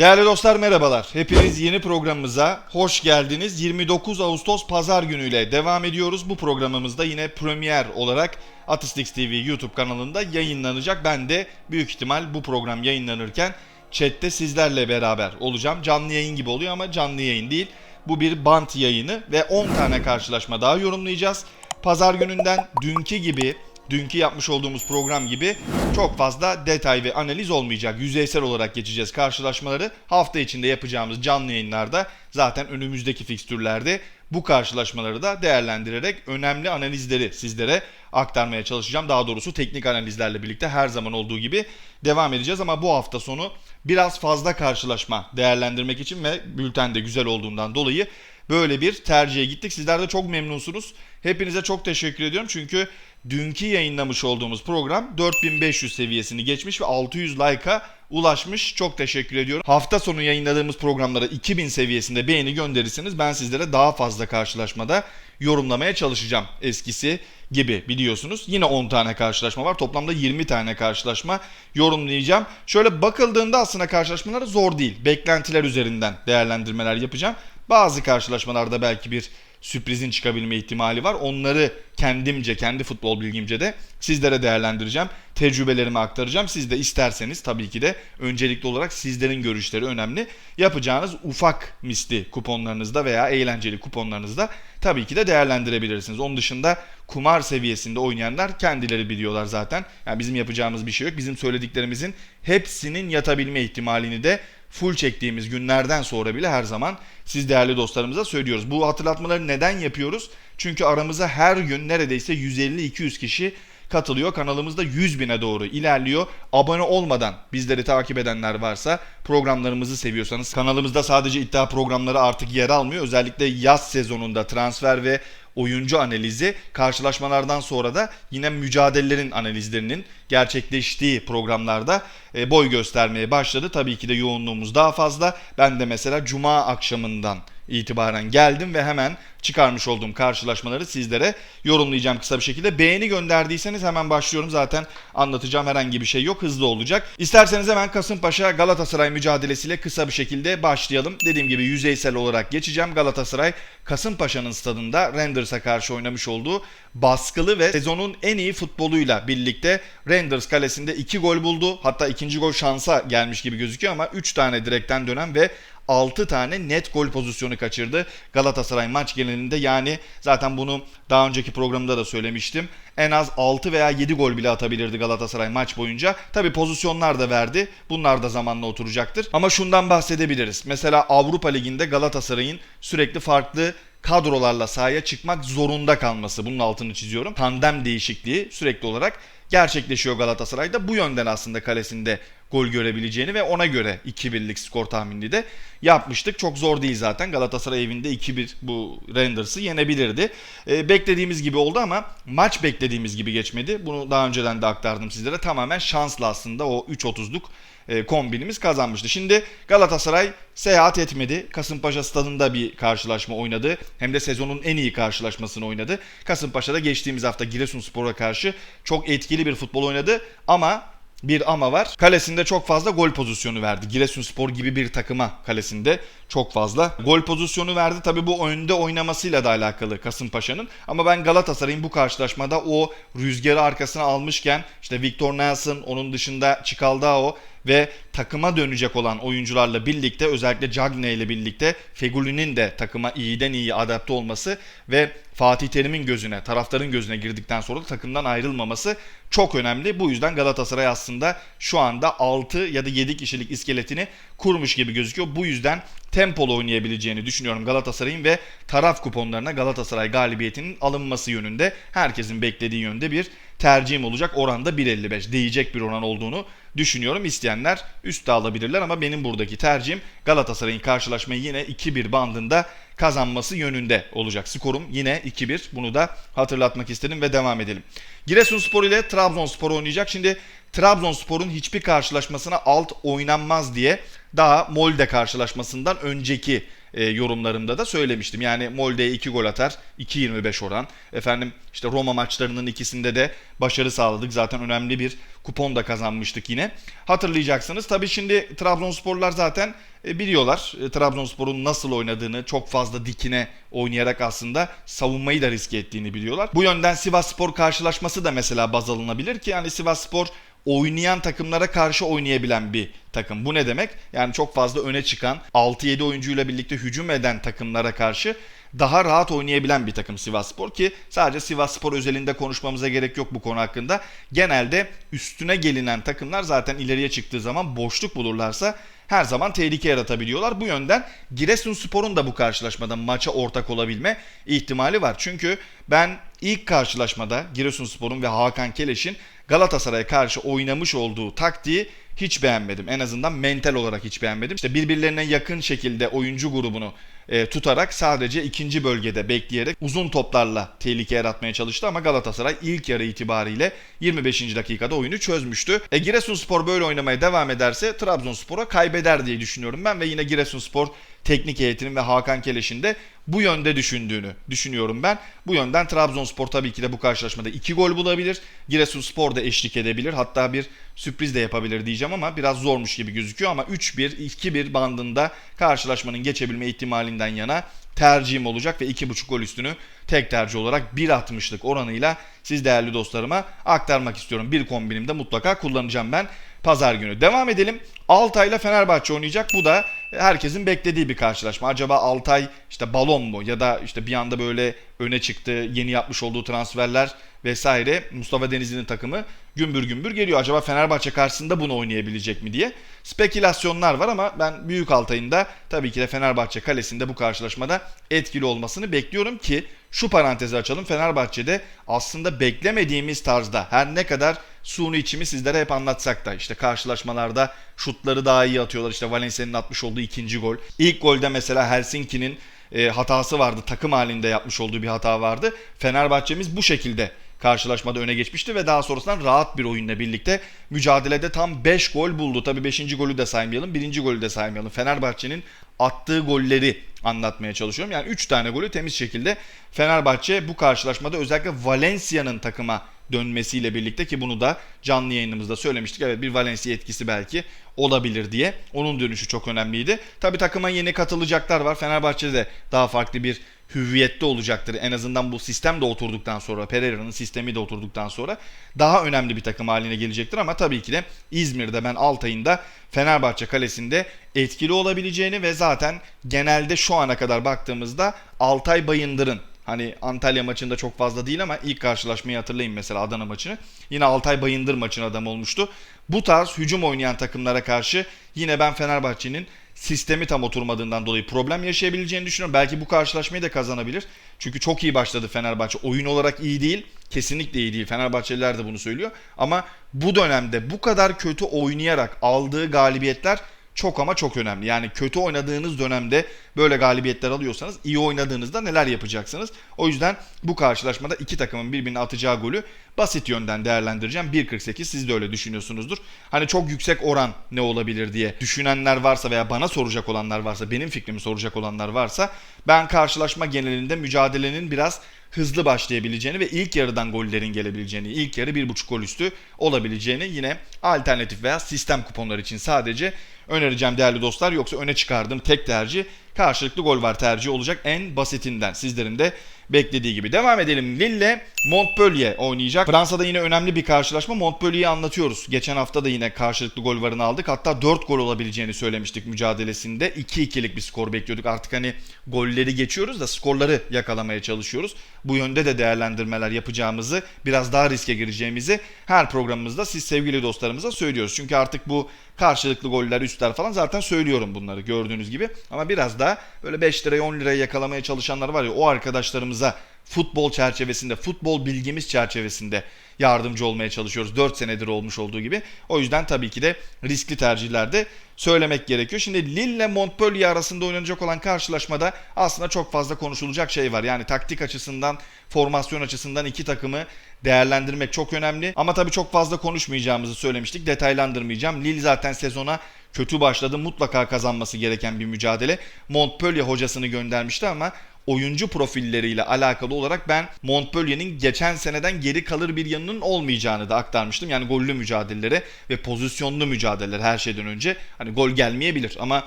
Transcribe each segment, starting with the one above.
Değerli dostlar merhabalar. Hepiniz yeni programımıza hoş geldiniz. 29 Ağustos Pazar günüyle devam ediyoruz. Bu programımızda yine premier olarak Atistix TV YouTube kanalında yayınlanacak. Ben de büyük ihtimal bu program yayınlanırken chatte sizlerle beraber olacağım. Canlı yayın gibi oluyor ama canlı yayın değil. Bu bir bant yayını ve 10 tane karşılaşma daha yorumlayacağız. Pazar gününden dünkü gibi dünkü yapmış olduğumuz program gibi çok fazla detay ve analiz olmayacak. Yüzeysel olarak geçeceğiz karşılaşmaları. Hafta içinde yapacağımız canlı yayınlarda zaten önümüzdeki fikstürlerde bu karşılaşmaları da değerlendirerek önemli analizleri sizlere aktarmaya çalışacağım. Daha doğrusu teknik analizlerle birlikte her zaman olduğu gibi devam edeceğiz ama bu hafta sonu biraz fazla karşılaşma değerlendirmek için ve bülten de güzel olduğundan dolayı böyle bir tercihe gittik. Sizler de çok memnunsunuz. Hepinize çok teşekkür ediyorum çünkü dünkü yayınlamış olduğumuz program 4500 seviyesini geçmiş ve 600 like'a ulaşmış. Çok teşekkür ediyorum. Hafta sonu yayınladığımız programlara 2000 seviyesinde beğeni gönderirseniz ben sizlere daha fazla karşılaşmada yorumlamaya çalışacağım. Eskisi gibi biliyorsunuz. Yine 10 tane karşılaşma var. Toplamda 20 tane karşılaşma yorumlayacağım. Şöyle bakıldığında aslında karşılaşmalar zor değil. Beklentiler üzerinden değerlendirmeler yapacağım. Bazı karşılaşmalarda belki bir sürprizin çıkabilme ihtimali var. Onları kendimce, kendi futbol bilgimce de sizlere değerlendireceğim. Tecrübelerimi aktaracağım. Siz de isterseniz tabii ki de öncelikli olarak sizlerin görüşleri önemli. Yapacağınız ufak misli kuponlarınızda veya eğlenceli kuponlarınızda tabii ki de değerlendirebilirsiniz. Onun dışında kumar seviyesinde oynayanlar kendileri biliyorlar zaten. Yani bizim yapacağımız bir şey yok. Bizim söylediklerimizin hepsinin yatabilme ihtimalini de full çektiğimiz günlerden sonra bile her zaman siz değerli dostlarımıza söylüyoruz. Bu hatırlatmaları neden yapıyoruz? Çünkü aramıza her gün neredeyse 150-200 kişi katılıyor. Kanalımızda 100 bine doğru ilerliyor. Abone olmadan bizleri takip edenler varsa programlarımızı seviyorsanız kanalımızda sadece iddia programları artık yer almıyor. Özellikle yaz sezonunda transfer ve oyuncu analizi karşılaşmalardan sonra da yine mücadelelerin analizlerinin gerçekleştiği programlarda e, boy göstermeye başladı. Tabii ki de yoğunluğumuz daha fazla. Ben de mesela cuma akşamından itibaren geldim ve hemen çıkarmış olduğum karşılaşmaları sizlere yorumlayacağım kısa bir şekilde. Beğeni gönderdiyseniz hemen başlıyorum. Zaten anlatacağım herhangi bir şey yok. Hızlı olacak. İsterseniz hemen Kasımpaşa Galatasaray mücadelesiyle kısa bir şekilde başlayalım. Dediğim gibi yüzeysel olarak geçeceğim. Galatasaray Kasımpaşa'nın stadında Rangers'a karşı oynamış olduğu baskılı ve sezonun en iyi futboluyla birlikte Rangers kalesinde 2 gol buldu. Hatta ikinci gol şansa gelmiş gibi gözüküyor ama 3 tane direkten dönen ve 6 tane net gol pozisyonu kaçırdı Galatasaray maç genelinde. Yani zaten bunu daha önceki programda da söylemiştim. En az 6 veya 7 gol bile atabilirdi Galatasaray maç boyunca. Tabi pozisyonlar da verdi. Bunlar da zamanla oturacaktır. Ama şundan bahsedebiliriz. Mesela Avrupa Ligi'nde Galatasaray'ın sürekli farklı kadrolarla sahaya çıkmak zorunda kalması. Bunun altını çiziyorum. Tandem değişikliği sürekli olarak gerçekleşiyor Galatasaray'da. Bu yönden aslında kalesinde gol görebileceğini ve ona göre 2-1'lik skor tahminini de yapmıştık. Çok zor değil zaten. Galatasaray evinde 2-1 bu Rangers'ı yenebilirdi. E, beklediğimiz gibi oldu ama maç beklediğimiz gibi geçmedi. Bunu daha önceden de aktardım sizlere. Tamamen şanslı aslında o 3.30'luk e, kombinimiz kazanmıştı. Şimdi Galatasaray seyahat etmedi. Kasımpaşa stadında bir karşılaşma oynadı. Hem de sezonun en iyi karşılaşmasını oynadı. Kasımpaşa'da geçtiğimiz hafta Giresunspor'a karşı çok etkili bir futbol oynadı ama bir ama var. Kalesinde çok fazla gol pozisyonu verdi. Giresunspor gibi bir takıma kalesinde çok fazla gol pozisyonu verdi. Tabii bu önde oynamasıyla da alakalı Kasımpaşa'nın. Ama ben Galatasaray'ın bu karşılaşmada o rüzgarı arkasına almışken işte Victor Nelson, onun dışında Çikaldao ve takıma dönecek olan oyuncularla birlikte özellikle Cagne ile birlikte Feguli'nin de takıma iyiden iyi adapte olması ve Fatih Terim'in gözüne, taraftarın gözüne girdikten sonra da takımdan ayrılmaması çok önemli. Bu yüzden Galatasaray aslında şu anda 6 ya da 7 kişilik iskeletini kurmuş gibi gözüküyor. Bu yüzden tempolu oynayabileceğini düşünüyorum Galatasaray'ın ve taraf kuponlarına Galatasaray galibiyetinin alınması yönünde herkesin beklediği yönde bir tercihim olacak. Oranda 1.55 değecek bir oran olduğunu düşünüyorum. İsteyenler üstte alabilirler ama benim buradaki tercihim Galatasaray'ın karşılaşmayı yine 2-1 bandında kazanması yönünde olacak. Skorum yine 2-1. Bunu da hatırlatmak istedim ve devam edelim. Giresunspor ile Trabzonspor oynayacak. Şimdi Trabzonspor'un hiçbir karşılaşmasına alt oynanmaz diye daha Molde karşılaşmasından önceki e, yorumlarımda da söylemiştim. Yani Molde'ye 2 gol atar, 2.25 oran. Efendim işte Roma maçlarının ikisinde de başarı sağladık. Zaten önemli bir kupon da kazanmıştık yine. Hatırlayacaksınız. Tabii şimdi Trabzonsporlar zaten e, biliyorlar e, Trabzonspor'un nasıl oynadığını çok fazla dikine oynayarak aslında savunmayı da riske ettiğini biliyorlar. Bu yönden Sivas Spor karşılaşması da mesela baz alınabilir ki yani Sivas Spor oynayan takımlara karşı oynayabilen bir takım. Bu ne demek? Yani çok fazla öne çıkan 6-7 oyuncuyla birlikte hücum eden takımlara karşı daha rahat oynayabilen bir takım Sivasspor ki sadece Sivasspor özelinde konuşmamıza gerek yok bu konu hakkında. Genelde üstüne gelinen takımlar zaten ileriye çıktığı zaman boşluk bulurlarsa her zaman tehlike yaratabiliyorlar. Bu yönden Giresunspor'un da bu karşılaşmada maça ortak olabilme ihtimali var. Çünkü ben ilk karşılaşmada Giresunspor'un ve Hakan Keleş'in Galatasaray'a karşı oynamış olduğu taktiği hiç beğenmedim. En azından mental olarak hiç beğenmedim. İşte birbirlerine yakın şekilde oyuncu grubunu e, tutarak sadece ikinci bölgede bekleyerek uzun toplarla tehlike yaratmaya çalıştı ama Galatasaray ilk yarı itibariyle 25. dakikada oyunu çözmüştü. E, Giresunspor böyle oynamaya devam ederse Trabzonspor'a kaybeder diye düşünüyorum ben ve yine Giresunspor teknik heyetinin ve Hakan Keleş'in de bu yönde düşündüğünü düşünüyorum ben. Bu yönden Trabzonspor tabii ki de bu karşılaşmada 2 gol bulabilir. Giresunspor da eşlik edebilir. Hatta bir sürpriz de yapabilir diyeceğim ama biraz zormuş gibi gözüküyor ama 3-1, 2-1 bandında karşılaşmanın geçebilme ihtimalinden yana tercihim olacak ve 2.5 gol üstünü tek tercih olarak 1.60'lık oranıyla siz değerli dostlarıma aktarmak istiyorum. Bir kombinimde mutlaka kullanacağım ben pazar günü. Devam edelim. Altay ile Fenerbahçe oynayacak. Bu da herkesin beklediği bir karşılaşma. Acaba Altay işte balon mu ya da işte bir anda böyle öne çıktı, yeni yapmış olduğu transferler vesaire Mustafa Denizli'nin takımı gümbür gümbür geliyor. Acaba Fenerbahçe karşısında bunu oynayabilecek mi diye spekülasyonlar var ama ben Büyük Altay'ın da tabii ki de Fenerbahçe kalesinde bu karşılaşmada etkili olmasını bekliyorum ki şu parantezi açalım. Fenerbahçe'de aslında beklemediğimiz tarzda her ne kadar suni içimi sizlere hep anlatsak da işte karşılaşmalarda şutları daha iyi atıyorlar. İşte Valencia'nın atmış olduğu ikinci gol. İlk golde mesela Helsinki'nin e, hatası vardı. Takım halinde yapmış olduğu bir hata vardı. Fenerbahçe'miz bu şekilde karşılaşmada öne geçmişti ve daha sonrasında rahat bir oyunla birlikte mücadelede tam 5 gol buldu. Tabii 5. golü de saymayalım, 1. golü de saymayalım. Fenerbahçe'nin attığı golleri anlatmaya çalışıyorum. Yani 3 tane golü temiz şekilde Fenerbahçe bu karşılaşmada özellikle Valencia'nın takıma dönmesiyle birlikte ki bunu da canlı yayınımızda söylemiştik. Evet bir Valencia etkisi belki olabilir diye. Onun dönüşü çok önemliydi. Tabi takıma yeni katılacaklar var. Fenerbahçe'de de daha farklı bir hüviyette olacaktır. En azından bu sistem de oturduktan sonra, Pereira'nın sistemi de oturduktan sonra daha önemli bir takım haline gelecektir. Ama tabii ki de İzmir'de ben Altay'ın da Fenerbahçe kalesinde etkili olabileceğini ve zaten genelde şu ana kadar baktığımızda Altay Bayındır'ın Hani Antalya maçında çok fazla değil ama ilk karşılaşmayı hatırlayın mesela Adana maçını. Yine Altay Bayındır maçın adam olmuştu. Bu tarz hücum oynayan takımlara karşı yine ben Fenerbahçe'nin sistemi tam oturmadığından dolayı problem yaşayabileceğini düşünüyorum. Belki bu karşılaşmayı da kazanabilir. Çünkü çok iyi başladı Fenerbahçe. Oyun olarak iyi değil. Kesinlikle iyi değil. Fenerbahçeliler de bunu söylüyor. Ama bu dönemde bu kadar kötü oynayarak aldığı galibiyetler çok ama çok önemli. Yani kötü oynadığınız dönemde böyle galibiyetler alıyorsanız iyi oynadığınızda neler yapacaksınız? O yüzden bu karşılaşmada iki takımın birbirine atacağı golü basit yönden değerlendireceğim. 1.48 siz de öyle düşünüyorsunuzdur. Hani çok yüksek oran ne olabilir diye düşünenler varsa veya bana soracak olanlar varsa, benim fikrimi soracak olanlar varsa ben karşılaşma genelinde mücadelenin biraz hızlı başlayabileceğini ve ilk yarıdan gollerin gelebileceğini, ilk yarı 1.5 gol üstü olabileceğini yine alternatif veya sistem kuponlar için sadece önereceğim değerli dostlar. Yoksa öne çıkardığım tek tercih karşılıklı gol var tercih olacak en basitinden. Sizlerin de beklediği gibi. Devam edelim. Lille Montpellier oynayacak. Fransa'da yine önemli bir karşılaşma. Montpellier'i anlatıyoruz. Geçen hafta da yine karşılıklı gol varını aldık. Hatta 4 gol olabileceğini söylemiştik mücadelesinde. 2-2'lik bir skor bekliyorduk. Artık hani golleri geçiyoruz da skorları yakalamaya çalışıyoruz. Bu yönde de değerlendirmeler yapacağımızı, biraz daha riske gireceğimizi her programımızda siz sevgili dostlarımıza söylüyoruz. Çünkü artık bu karşılıklı goller, üstler falan zaten söylüyorum bunları gördüğünüz gibi. Ama biraz daha böyle 5 liraya 10 liraya yakalamaya çalışanlar var ya o arkadaşlarımıza futbol çerçevesinde, futbol bilgimiz çerçevesinde yardımcı olmaya çalışıyoruz. 4 senedir olmuş olduğu gibi. O yüzden tabii ki de riskli tercihlerde söylemek gerekiyor. Şimdi Lille ile Montpellier arasında oynanacak olan karşılaşmada aslında çok fazla konuşulacak şey var. Yani taktik açısından, formasyon açısından iki takımı değerlendirmek çok önemli. Ama tabii çok fazla konuşmayacağımızı söylemiştik. Detaylandırmayacağım. Lille zaten sezona kötü başladı. Mutlaka kazanması gereken bir mücadele. Montpellier hocasını göndermişti ama oyuncu profilleriyle alakalı olarak ben Montpellier'in geçen seneden geri kalır bir yanının olmayacağını da aktarmıştım. Yani gollü mücadelelere ve pozisyonlu mücadeleler her şeyden önce hani gol gelmeyebilir ama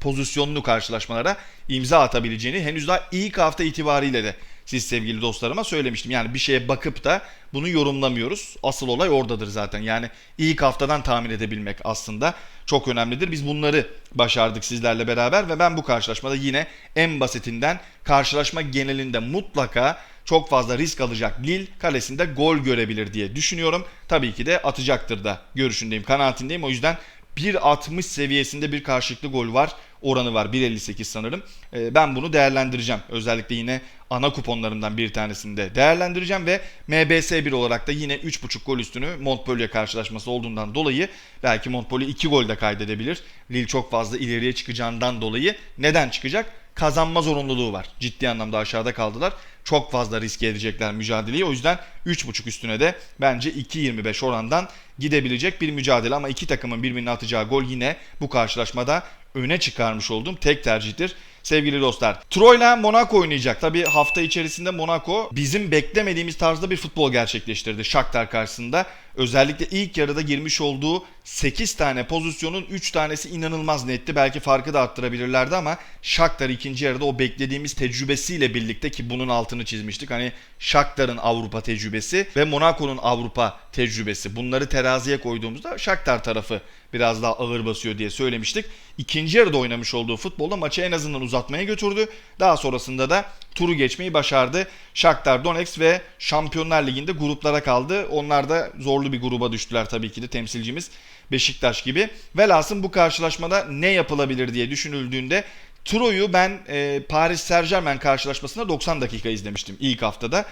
pozisyonlu karşılaşmalara imza atabileceğini henüz daha ilk hafta itibariyle de siz sevgili dostlarıma söylemiştim. Yani bir şeye bakıp da bunu yorumlamıyoruz. Asıl olay oradadır zaten. Yani ilk haftadan tahmin edebilmek aslında çok önemlidir. Biz bunları başardık sizlerle beraber ve ben bu karşılaşmada yine en basitinden karşılaşma genelinde mutlaka çok fazla risk alacak Lille kalesinde gol görebilir diye düşünüyorum. Tabii ki de atacaktır da görüşündeyim, kanaatindeyim. O yüzden 1.60 seviyesinde bir karşılıklı gol var. Oranı var 1.58 sanırım. Ee, Ben bunu değerlendireceğim. Özellikle yine ana kuponlarımdan bir tanesinde değerlendireceğim ve MBS 1 olarak da yine 3.5 gol üstünü Montpellier karşılaşması olduğundan dolayı belki Montpellier 2 gol de kaydedebilir. Lille çok fazla ileriye çıkacağından dolayı neden çıkacak? Kazanma zorunluluğu var. Ciddi anlamda aşağıda kaldılar. Çok fazla riske edecekler mücadeleyi. O yüzden 3.5 üstüne de bence 2.25 orandan gidebilecek bir mücadele ama iki takımın birbirine atacağı gol yine bu karşılaşmada öne çıkarmış olduğum tek tercihtir. Sevgili dostlar. Troy'la Monaco oynayacak. Tabi hafta içerisinde Monaco bizim beklemediğimiz tarzda bir futbol gerçekleştirdi Shakhtar karşısında. Özellikle ilk yarıda girmiş olduğu 8 tane pozisyonun 3 tanesi inanılmaz netti. Belki farkı da arttırabilirlerdi ama Shakhtar ikinci yarıda o beklediğimiz tecrübesiyle birlikte ki bunun altını çizmiştik. Hani Shakhtar'ın Avrupa tecrübesi ve Monaco'nun Avrupa tecrübesi. Bunları teraziye koyduğumuzda Shakhtar tarafı biraz daha ağır basıyor diye söylemiştik. İkinci yarıda oynamış olduğu futbolda maçı en azından uzatmaya götürdü. Daha sonrasında da turu geçmeyi başardı. Shakhtar Donetsk ve Şampiyonlar Ligi'nde gruplara kaldı. Onlar da zorlu bir gruba düştüler tabii ki de temsilcimiz Beşiktaş gibi. Velhasıl bu karşılaşmada ne yapılabilir diye düşünüldüğünde Troy'u ben e, Paris Saint Germain karşılaşmasında 90 dakika izlemiştim ilk haftada.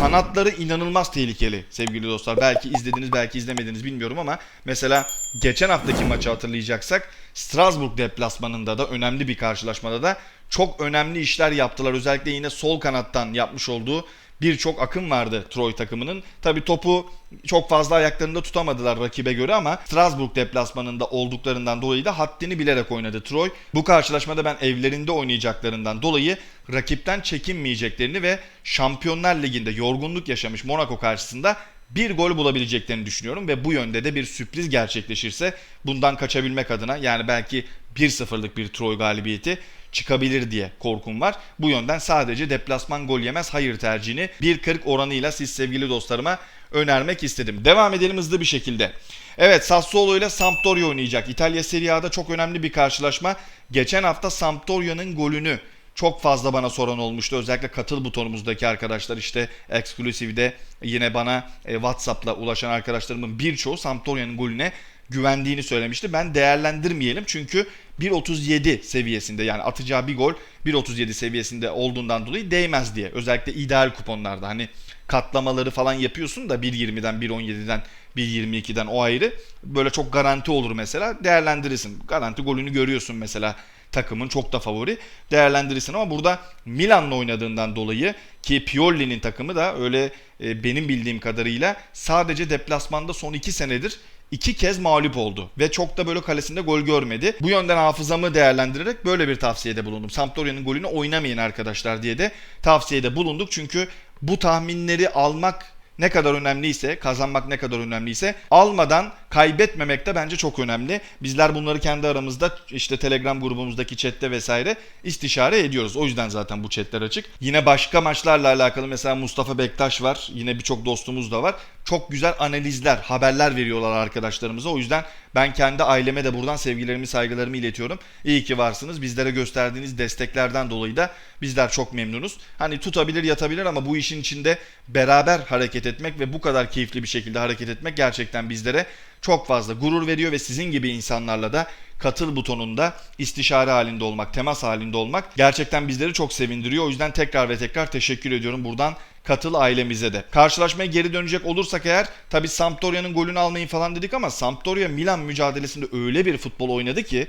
Kanatları inanılmaz tehlikeli sevgili dostlar. Belki izlediniz belki izlemediniz bilmiyorum ama mesela geçen haftaki maçı hatırlayacaksak Strasbourg deplasmanında da önemli bir karşılaşmada da çok önemli işler yaptılar. Özellikle yine sol kanattan yapmış olduğu birçok akım vardı Troy takımının. Tabi topu çok fazla ayaklarında tutamadılar rakibe göre ama Strasbourg deplasmanında olduklarından dolayı da haddini bilerek oynadı Troy. Bu karşılaşmada ben evlerinde oynayacaklarından dolayı rakipten çekinmeyeceklerini ve Şampiyonlar Ligi'nde yorgunluk yaşamış Monaco karşısında bir gol bulabileceklerini düşünüyorum ve bu yönde de bir sürpriz gerçekleşirse bundan kaçabilmek adına yani belki 1-0'lık bir Troy galibiyeti çıkabilir diye korkum var. Bu yönden sadece deplasman gol yemez hayır tercihini 1.40 oranıyla siz sevgili dostlarıma önermek istedim. Devam edelim hızlı bir şekilde. Evet Sassuolo ile Sampdoria oynayacak. İtalya Serie A'da çok önemli bir karşılaşma. Geçen hafta Sampdoria'nın golünü çok fazla bana soran olmuştu. Özellikle katıl butonumuzdaki arkadaşlar işte Exclusive'de yine bana e, WhatsApp'la ulaşan arkadaşlarımın birçoğu Sampdoria'nın golüne güvendiğini söylemişti. Ben değerlendirmeyelim çünkü 1.37 seviyesinde yani atacağı bir gol 1.37 seviyesinde olduğundan dolayı değmez diye. Özellikle ideal kuponlarda hani katlamaları falan yapıyorsun da 1.20'den 1.17'den 1.22'den o ayrı. Böyle çok garanti olur mesela değerlendirirsin. Garanti golünü görüyorsun mesela takımın çok da favori değerlendirirsin ama burada Milan'la oynadığından dolayı ki Pioli'nin takımı da öyle e, benim bildiğim kadarıyla sadece deplasmanda son 2 senedir iki kez mağlup oldu ve çok da böyle kalesinde gol görmedi. Bu yönden hafızamı değerlendirerek böyle bir tavsiyede bulundum. Sampdoria'nın golünü oynamayın arkadaşlar diye de tavsiyede bulunduk. Çünkü bu tahminleri almak ne kadar önemliyse, kazanmak ne kadar önemliyse almadan kaybetmemek de bence çok önemli. Bizler bunları kendi aramızda işte Telegram grubumuzdaki chatte vesaire istişare ediyoruz. O yüzden zaten bu chatler açık. Yine başka maçlarla alakalı mesela Mustafa Bektaş var. Yine birçok dostumuz da var. Çok güzel analizler, haberler veriyorlar arkadaşlarımıza. O yüzden ben kendi aileme de buradan sevgilerimi, saygılarımı iletiyorum. İyi ki varsınız. Bizlere gösterdiğiniz desteklerden dolayı da bizler çok memnunuz. Hani tutabilir, yatabilir ama bu işin içinde beraber hareket etmek ve bu kadar keyifli bir şekilde hareket etmek gerçekten bizlere çok fazla gurur veriyor ve sizin gibi insanlarla da katıl butonunda istişare halinde olmak, temas halinde olmak gerçekten bizleri çok sevindiriyor. O yüzden tekrar ve tekrar teşekkür ediyorum buradan katıl ailemize de. Karşılaşmaya geri dönecek olursak eğer tabi Sampdoria'nın golünü almayın falan dedik ama Sampdoria Milan mücadelesinde öyle bir futbol oynadı ki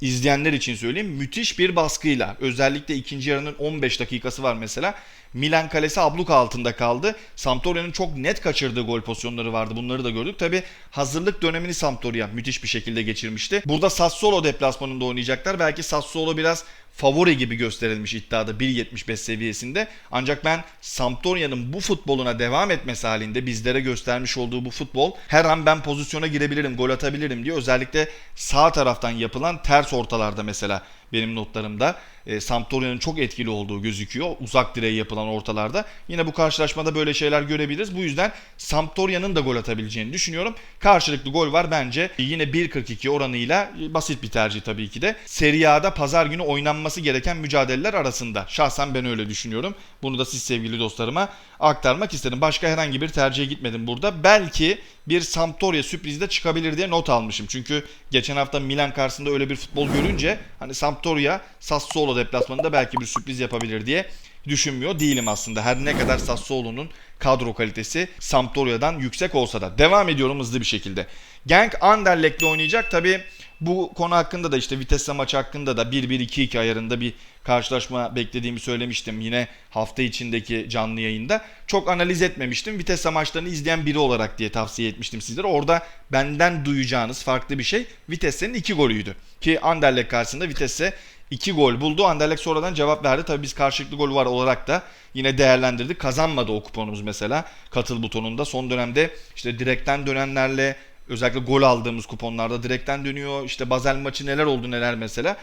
izleyenler için söyleyeyim müthiş bir baskıyla özellikle ikinci yarının 15 dakikası var mesela Milan kalesi abluka altında kaldı. Sampdoria'nın çok net kaçırdığı gol pozisyonları vardı. Bunları da gördük. Tabi hazırlık dönemini Sampdoria müthiş bir şekilde geçirmişti. Burada Sassuolo deplasmanında oynayacaklar. Belki Sassuolo biraz favori gibi gösterilmiş iddiada 1.75 seviyesinde. Ancak ben Sampdoria'nın bu futboluna devam etmesi halinde bizlere göstermiş olduğu bu futbol her an ben pozisyona girebilirim, gol atabilirim diye özellikle sağ taraftan yapılan ters ortalarda mesela benim notlarımda e, Sampdoria'nın çok etkili olduğu gözüküyor. Uzak direğe yapılan ortalarda. Yine bu karşılaşmada böyle şeyler görebiliriz. Bu yüzden Sampdoria'nın da gol atabileceğini düşünüyorum. Karşılıklı gol var bence. Yine 1.42 oranıyla basit bir tercih tabii ki de. Serie A'da pazar günü oynanması gereken mücadeleler arasında. Şahsen ben öyle düşünüyorum. Bunu da siz sevgili dostlarıma aktarmak istedim. Başka herhangi bir tercihe gitmedim burada. Belki bir Sampdoria sürprizi de çıkabilir diye not almışım. Çünkü geçen hafta Milan karşısında öyle bir futbol görünce hani Sampdoria Sassuolo deplasmanında belki bir sürpriz yapabilir diye düşünmüyor değilim aslında. Her ne kadar Sassuolo'nun kadro kalitesi Sampdoria'dan yüksek olsa da. Devam ediyorum hızlı bir şekilde. Genk Anderlecht'le oynayacak. Tabi bu konu hakkında da işte Vitesse maçı hakkında da 1-1-2-2 ayarında bir karşılaşma beklediğimi söylemiştim. Yine hafta içindeki canlı yayında. Çok analiz etmemiştim. Vitesse maçlarını izleyen biri olarak diye tavsiye etmiştim sizlere. Orada benden duyacağınız farklı bir şey Vitesse'nin 2 golüydü. Ki Anderlecht karşısında Vitesse 2 gol buldu. Anderlecht sonradan cevap verdi. Tabii biz karşılıklı gol var olarak da yine değerlendirdik. Kazanmadı o kuponumuz mesela katıl butonunda. Son dönemde işte direkten dönenlerle özellikle gol aldığımız kuponlarda direkten dönüyor. İşte Basel maçı neler oldu neler mesela.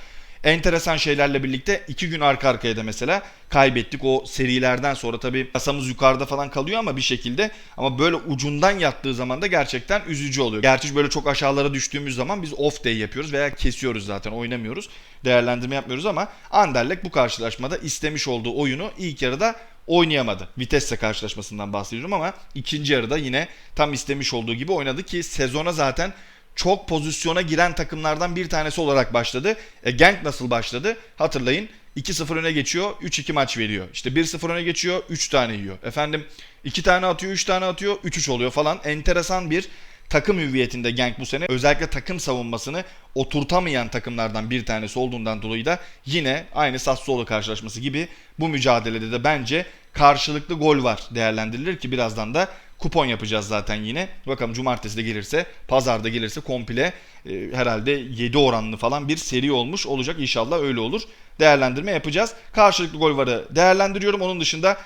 Enteresan şeylerle birlikte iki gün arka arkaya da mesela kaybettik. O serilerden sonra tabii kasamız yukarıda falan kalıyor ama bir şekilde ama böyle ucundan yattığı zaman da gerçekten üzücü oluyor. Gerçi böyle çok aşağılara düştüğümüz zaman biz off day yapıyoruz veya kesiyoruz zaten oynamıyoruz. Değerlendirme yapmıyoruz ama Anderlecht bu karşılaşmada istemiş olduğu oyunu ilk yarıda oynayamadı. Vitesse karşılaşmasından bahsediyorum ama ikinci yarıda yine tam istemiş olduğu gibi oynadı ki sezona zaten çok pozisyona giren takımlardan bir tanesi olarak başladı. E, Genk nasıl başladı? Hatırlayın 2-0 öne geçiyor, 3-2 maç veriyor. İşte 1-0 öne geçiyor, 3 tane yiyor. Efendim 2 tane atıyor, 3 tane atıyor, 3-3 oluyor falan. Enteresan bir takım hüviyetinde Genk bu sene. Özellikle takım savunmasını oturtamayan takımlardan bir tanesi olduğundan dolayı da yine aynı Sassuolo karşılaşması gibi bu mücadelede de bence karşılıklı gol var değerlendirilir ki birazdan da kupon yapacağız zaten yine. Bakalım cumartesi de gelirse, pazarda gelirse komple e, herhalde 7 oranlı falan bir seri olmuş olacak. İnşallah öyle olur. Değerlendirme yapacağız. Karşılıklı gol varı değerlendiriyorum. Onun dışında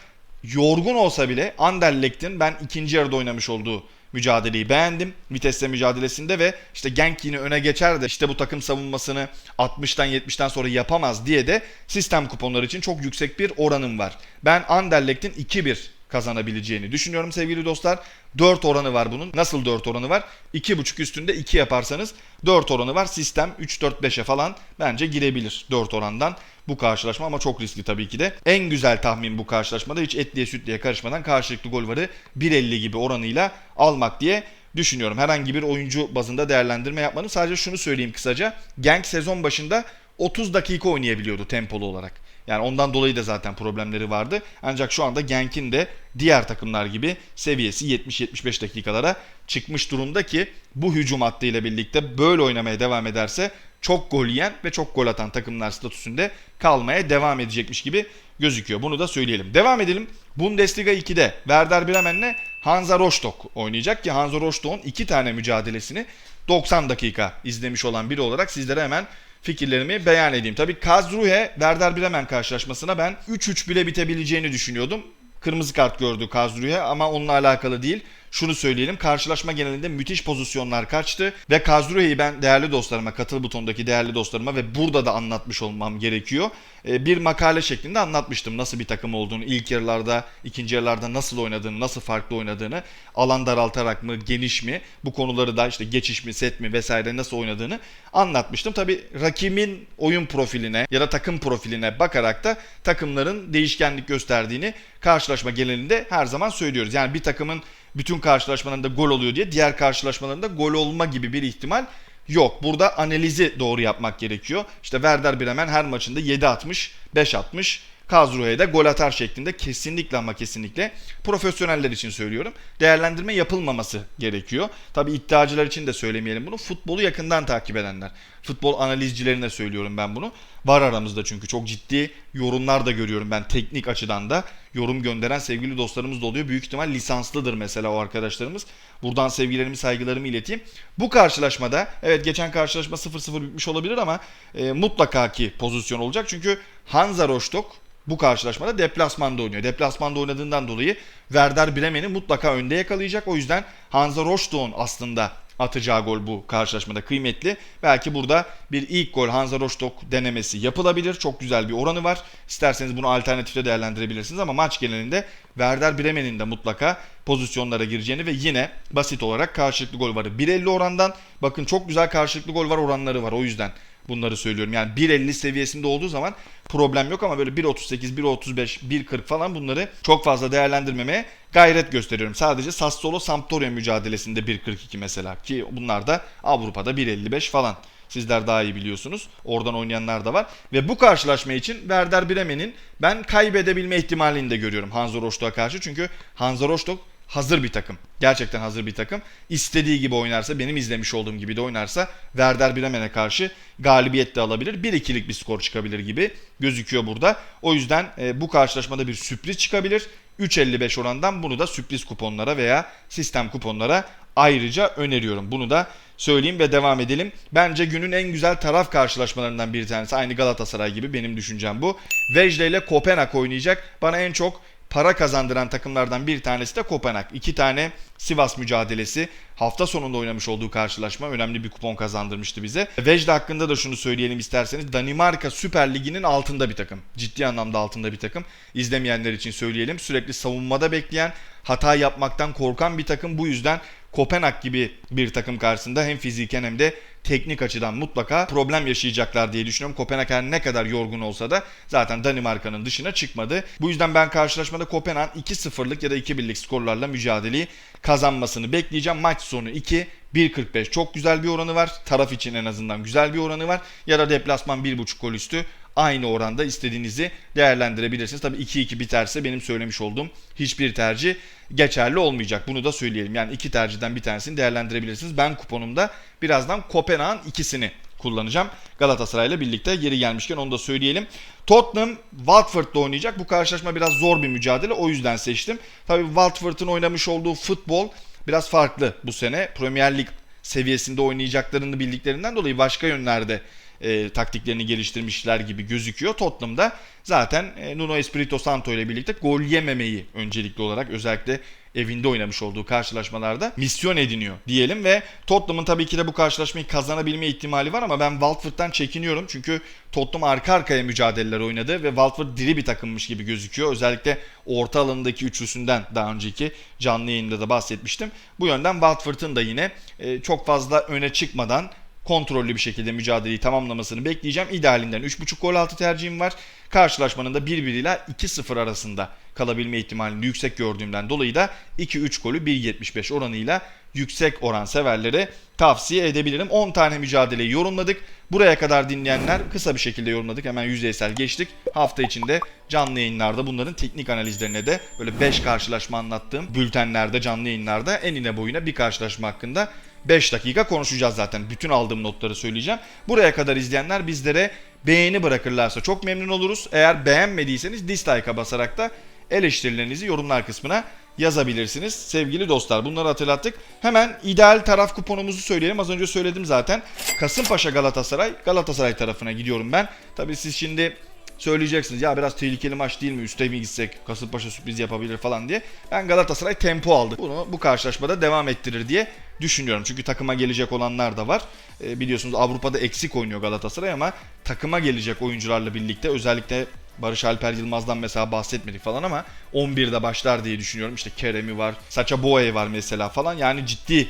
yorgun olsa bile Anderlecht'in ben ikinci yarıda oynamış olduğu mücadeleyi beğendim. Vitesse mücadelesinde ve işte Genk öne geçer de işte bu takım savunmasını 60'tan 70'ten sonra yapamaz diye de sistem kuponları için çok yüksek bir oranım var. Ben Anderlecht'in 2-1 kazanabileceğini düşünüyorum sevgili dostlar. 4 oranı var bunun. Nasıl 4 oranı var? 2.5 üstünde 2 yaparsanız 4 oranı var. Sistem 3-4-5'e falan bence girebilir 4 orandan bu karşılaşma ama çok riskli tabii ki de. En güzel tahmin bu karşılaşmada hiç etliye sütliye karışmadan karşılıklı gol varı 1.50 gibi oranıyla almak diye düşünüyorum. Herhangi bir oyuncu bazında değerlendirme yapmadım. Sadece şunu söyleyeyim kısaca. Genk sezon başında 30 dakika oynayabiliyordu tempolu olarak. Yani ondan dolayı da zaten problemleri vardı. Ancak şu anda Genk'in de diğer takımlar gibi seviyesi 70-75 dakikalara çıkmış durumda ki bu hücum hattıyla birlikte böyle oynamaya devam ederse çok gol yiyen ve çok gol atan takımlar statüsünde kalmaya devam edecekmiş gibi gözüküyor. Bunu da söyleyelim. Devam edelim. Bundesliga 2'de Werder Bremen'le Hansa Rostock oynayacak ki Hansa Rostock'un iki tane mücadelesini 90 dakika izlemiş olan biri olarak sizlere hemen fikirlerimi beyan edeyim. Tabii Kazruhe Werder Bremen karşılaşmasına ben 3-3 bile bitebileceğini düşünüyordum. Kırmızı kart gördü Kazruhe ama onunla alakalı değil. Şunu söyleyelim karşılaşma genelinde müthiş pozisyonlar kaçtı ve Kazruhe'yi ben değerli dostlarıma katıl butondaki değerli dostlarıma ve burada da anlatmış olmam gerekiyor. Ee, bir makale şeklinde anlatmıştım nasıl bir takım olduğunu ilk yarılarda ikinci yarılarda nasıl oynadığını nasıl farklı oynadığını alan daraltarak mı geniş mi bu konuları da işte geçiş mi set mi vesaire nasıl oynadığını anlatmıştım. Tabi rakibin oyun profiline ya da takım profiline bakarak da takımların değişkenlik gösterdiğini karşılaşma genelinde her zaman söylüyoruz. Yani bir takımın bütün karşılaşmalarında gol oluyor diye diğer karşılaşmalarında gol olma gibi bir ihtimal yok. Burada analizi doğru yapmak gerekiyor. İşte Werder Bremen her maçında 7 atmış, 5 atmış. Kazruhe'ye de gol atar şeklinde kesinlikle ama kesinlikle profesyoneller için söylüyorum. Değerlendirme yapılmaması gerekiyor. Tabi iddiacılar için de söylemeyelim bunu. Futbolu yakından takip edenler. Futbol analizcilerine söylüyorum ben bunu. Var aramızda çünkü çok ciddi yorumlar da görüyorum ben teknik açıdan da yorum gönderen sevgili dostlarımız da oluyor. Büyük ihtimal lisanslıdır mesela o arkadaşlarımız. Buradan sevgilerimi saygılarımı ileteyim. Bu karşılaşmada evet geçen karşılaşma 0-0 bitmiş olabilir ama e, mutlaka ki pozisyon olacak. Çünkü Hansa Rostock bu karşılaşmada deplasmanda oynuyor. Deplasmanda oynadığından dolayı Werder Bremen'i mutlaka önde yakalayacak. O yüzden Hansa Rostock'un aslında atacağı gol bu karşılaşmada kıymetli. Belki burada bir ilk gol Hansa Rostock denemesi yapılabilir. Çok güzel bir oranı var. İsterseniz bunu alternatifte değerlendirebilirsiniz ama maç genelinde Werder Bremen'in de mutlaka pozisyonlara gireceğini ve yine basit olarak karşılıklı gol var. 1.50 orandan bakın çok güzel karşılıklı gol var oranları var o yüzden bunları söylüyorum. Yani 1.50 seviyesinde olduğu zaman problem yok ama böyle 1.38, 1.35, 1.40 falan bunları çok fazla değerlendirmemeye gayret gösteriyorum. Sadece Sassuolo Sampdoria mücadelesinde 1.42 mesela ki bunlar da Avrupa'da 1.55 falan. Sizler daha iyi biliyorsunuz. Oradan oynayanlar da var. Ve bu karşılaşma için Werder Bremen'in ben kaybedebilme ihtimalini de görüyorum Hansa Rostock'a karşı. Çünkü Hansa Rostock hazır bir takım. Gerçekten hazır bir takım. İstediği gibi oynarsa, benim izlemiş olduğum gibi de oynarsa Werder Bremen'e karşı galibiyet de alabilir. 1-2'lik bir skor çıkabilir gibi gözüküyor burada. O yüzden e, bu karşılaşmada bir sürpriz çıkabilir. 3.55 orandan bunu da sürpriz kuponlara veya sistem kuponlara ayrıca öneriyorum. Bunu da söyleyeyim ve devam edelim. Bence günün en güzel taraf karşılaşmalarından bir tanesi. Aynı Galatasaray gibi benim düşüncem bu. Vejle ile Kopenhag oynayacak. Bana en çok para kazandıran takımlardan bir tanesi de Kopenhag. İki tane Sivas mücadelesi hafta sonunda oynamış olduğu karşılaşma önemli bir kupon kazandırmıştı bize. Vejde hakkında da şunu söyleyelim isterseniz. Danimarka Süper Ligi'nin altında bir takım. Ciddi anlamda altında bir takım. İzlemeyenler için söyleyelim. Sürekli savunmada bekleyen, hata yapmaktan korkan bir takım. Bu yüzden Kopenhag gibi bir takım karşısında hem fiziken hem de teknik açıdan mutlaka problem yaşayacaklar diye düşünüyorum. Kopenhag her ne kadar yorgun olsa da zaten Danimarka'nın dışına çıkmadı. Bu yüzden ben karşılaşmada Kopenhag 2-0'lık ya da 2-1'lik skorlarla mücadeleyi kazanmasını bekleyeceğim. Maç sonu 2 1.45 çok güzel bir oranı var. Taraf için en azından güzel bir oranı var. Ya da deplasman 1.5 gol üstü aynı oranda istediğinizi değerlendirebilirsiniz. Tabii 2-2 biterse benim söylemiş olduğum hiçbir tercih geçerli olmayacak. Bunu da söyleyelim. Yani iki tercihten bir tanesini değerlendirebilirsiniz. Ben kuponumda birazdan Kopenhag'ın ikisini kullanacağım. Galatasaray ile birlikte geri gelmişken onu da söyleyelim. Tottenham Watford'la oynayacak. Bu karşılaşma biraz zor bir mücadele. O yüzden seçtim. Tabii Watford'un oynamış olduğu futbol biraz farklı bu sene. Premier Lig seviyesinde oynayacaklarını bildiklerinden dolayı başka yönlerde e, taktiklerini geliştirmişler gibi gözüküyor. Tottenham'da zaten e, Nuno Espirito Santo ile birlikte gol yememeyi öncelikli olarak özellikle evinde oynamış olduğu karşılaşmalarda misyon ediniyor diyelim ve Tottenham'ın tabii ki de bu karşılaşmayı kazanabilme ihtimali var ama ben Watford'dan çekiniyorum çünkü Tottenham arka arkaya mücadeleler oynadı ve Watford diri bir takımmış gibi gözüküyor. Özellikle orta alanındaki üçlüsünden daha önceki canlı yayında da bahsetmiştim. Bu yönden Watford'ın da yine e, çok fazla öne çıkmadan kontrollü bir şekilde mücadeleyi tamamlamasını bekleyeceğim. İdealinden 3.5 gol altı tercihim var. Karşılaşmanın da 1-1 ile 2-0 arasında kalabilme ihtimalini yüksek gördüğümden dolayı da 2-3 golü 1.75 oranıyla yüksek oran severlere tavsiye edebilirim. 10 tane mücadeleyi yorumladık. Buraya kadar dinleyenler kısa bir şekilde yorumladık. Hemen yüzeysel geçtik. Hafta içinde canlı yayınlarda bunların teknik analizlerine de böyle 5 karşılaşma anlattığım bültenlerde canlı yayınlarda enine boyuna bir karşılaşma hakkında 5 dakika konuşacağız zaten. Bütün aldığım notları söyleyeceğim. Buraya kadar izleyenler bizlere beğeni bırakırlarsa çok memnun oluruz. Eğer beğenmediyseniz dislike'a basarak da eleştirilerinizi yorumlar kısmına yazabilirsiniz. Sevgili dostlar bunları hatırlattık. Hemen ideal taraf kuponumuzu söyleyelim. Az önce söyledim zaten. Kasımpaşa Galatasaray. Galatasaray tarafına gidiyorum ben. Tabii siz şimdi söyleyeceksiniz ya biraz tehlikeli maç değil mi üste mi gitsek Kasımpaşa sürpriz yapabilir falan diye. Ben Galatasaray tempo aldı. Bunu bu karşılaşmada devam ettirir diye düşünüyorum. Çünkü takıma gelecek olanlar da var. E, biliyorsunuz Avrupa'da eksik oynuyor Galatasaray ama takıma gelecek oyuncularla birlikte özellikle Barış Alper Yılmaz'dan mesela bahsetmedik falan ama 11'de başlar diye düşünüyorum. İşte Kerem'i var, Saça Boye var mesela falan. Yani ciddi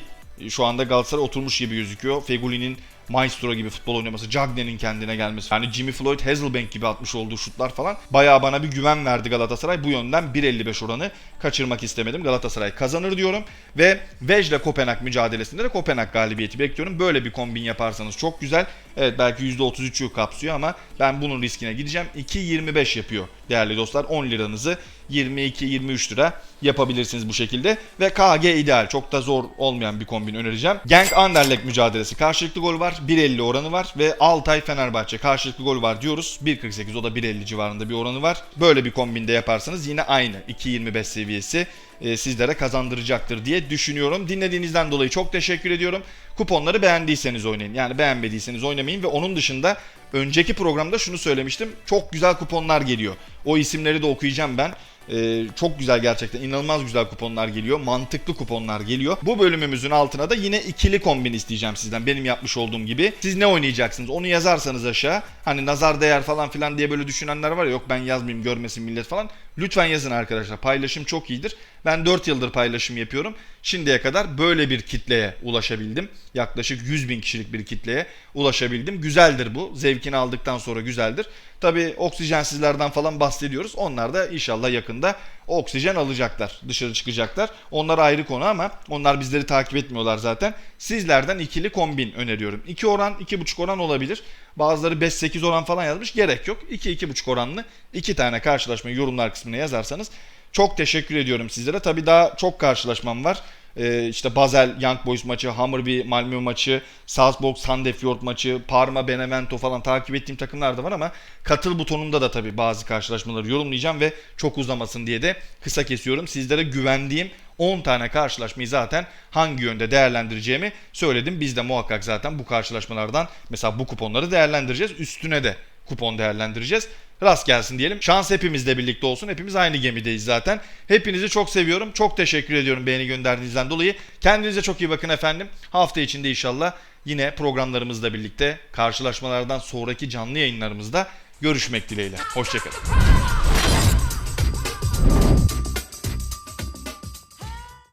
şu anda Galatasaray oturmuş gibi gözüküyor. Feguli'nin Maestro gibi futbol oynaması, Cagney'in kendine gelmesi. Yani Jimmy Floyd, Hazelbank gibi atmış olduğu şutlar falan bayağı bana bir güven verdi Galatasaray. Bu yönden 1.55 oranı kaçırmak istemedim. Galatasaray kazanır diyorum. Ve Vejle Kopenhag mücadelesinde de Kopenhag galibiyeti bekliyorum. Böyle bir kombin yaparsanız çok güzel. Evet belki %33'ü kapsıyor ama ben bunun riskine gideceğim. 2.25 yapıyor değerli dostlar. 10 liranızı 22-23 lira yapabilirsiniz bu şekilde. Ve KG ideal. Çok da zor olmayan bir kombin önereceğim. Genk Anderlecht mücadelesi. Karşılıklı gol var. 1.50 oranı var. Ve Altay Fenerbahçe. Karşılıklı gol var diyoruz. 1.48 o da 1.50 civarında bir oranı var. Böyle bir kombinde yaparsanız yine aynı. 2.25 seviyesi e, sizlere kazandıracaktır diye düşünüyorum. Dinlediğinizden dolayı çok teşekkür ediyorum. Kuponları beğendiyseniz oynayın. Yani beğenmediyseniz oynamayın ve onun dışında önceki programda şunu söylemiştim. Çok güzel kuponlar geliyor. O isimleri de okuyacağım ben. Ee, çok güzel gerçekten inanılmaz güzel kuponlar geliyor. Mantıklı kuponlar geliyor. Bu bölümümüzün altına da yine ikili kombin isteyeceğim sizden. Benim yapmış olduğum gibi. Siz ne oynayacaksınız? Onu yazarsanız aşağı. Hani nazar değer falan filan diye böyle düşünenler var ya yok ben yazmayayım görmesin millet falan. Lütfen yazın arkadaşlar. Paylaşım çok iyidir. Ben 4 yıldır paylaşım yapıyorum. Şimdiye kadar böyle bir kitleye ulaşabildim. Yaklaşık 100 bin kişilik bir kitleye ulaşabildim. Güzeldir bu. Zevkini aldıktan sonra güzeldir. Tabi oksijensizlerden falan bahsediyoruz. Onlar da inşallah yakında oksijen alacaklar. Dışarı çıkacaklar. Onlar ayrı konu ama onlar bizleri takip etmiyorlar zaten. Sizlerden ikili kombin öneriyorum. 2 oran, 2,5 oran olabilir. Bazıları 5-8 oran falan yazmış. Gerek yok. 2-2,5 oranlı 2 tane karşılaşmayı yorumlar kısmına yazarsanız çok teşekkür ediyorum sizlere. Tabii daha çok karşılaşmam var. Ee, işte Basel Young Boys maçı, Hammarby Malmö maçı, Salzburg Sandefjord maçı, Parma Benevento falan takip ettiğim takımlar da var ama katıl butonunda da tabii bazı karşılaşmaları yorumlayacağım ve çok uzamasın diye de kısa kesiyorum. Sizlere güvendiğim 10 tane karşılaşmayı zaten hangi yönde değerlendireceğimi söyledim. Biz de muhakkak zaten bu karşılaşmalardan mesela bu kuponları değerlendireceğiz. Üstüne de kupon değerlendireceğiz. Rast gelsin diyelim. Şans hepimizle birlikte olsun. Hepimiz aynı gemideyiz zaten. Hepinizi çok seviyorum. Çok teşekkür ediyorum beğeni gönderdiğinizden dolayı. Kendinize çok iyi bakın efendim. Hafta içinde inşallah yine programlarımızla birlikte karşılaşmalardan sonraki canlı yayınlarımızda görüşmek dileğiyle. Hoşçakalın.